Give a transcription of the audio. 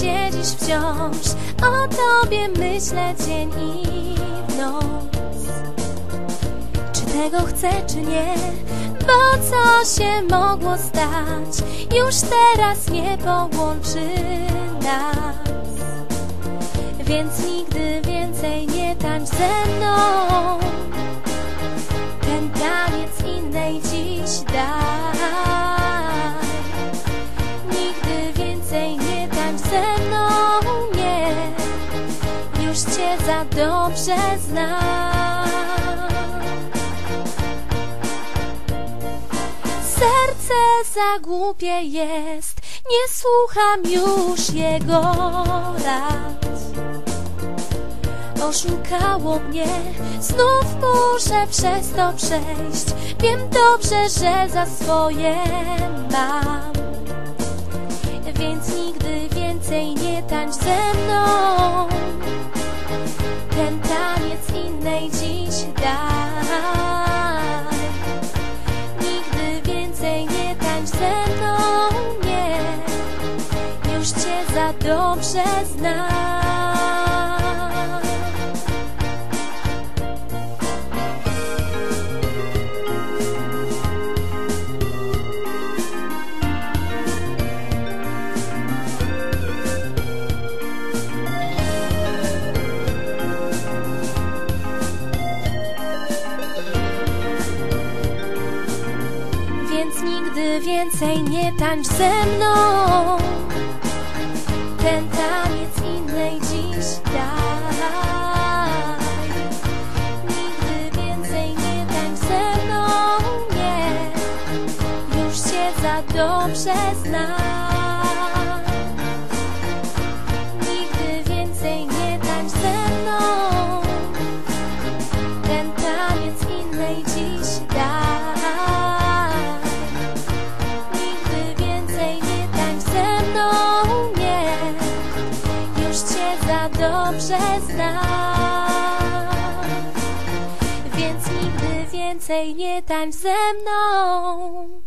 siedzisz wciąż. O tobie myślę dzień i noc. Czy tego chcę, czy nie? Bo co się mogło stać? Już teraz nie połączy nas. Więc nigdy więcej nie tańcz ze mną za dobrze znam Serce za głupie jest Nie słucham już jego rad. Oszukało mnie Znów muszę przez to przejść. Wiem dobrze, że za swoje mam. Więc nigdy więcej nie tańcz ze Nigdy więcej nie tańcz ze mną, nie. Już cię za dobrze znam więcej nie tańcz ze mną. Ten taniec innej dziś daj. Nigdy więcej nie tańcz ze mną, nie Już cię za dobrze znam cię za dobrze znam Więc nigdy więcej nie tańcz ze mną